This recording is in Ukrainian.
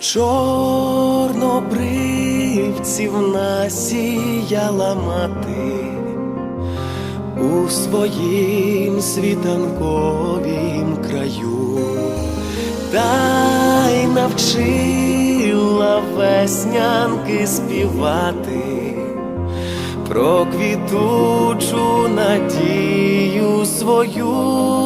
Чорнобривців насіяла мати у своїм світанковім краю, та й навчила веснянки співати про квітучу надію свою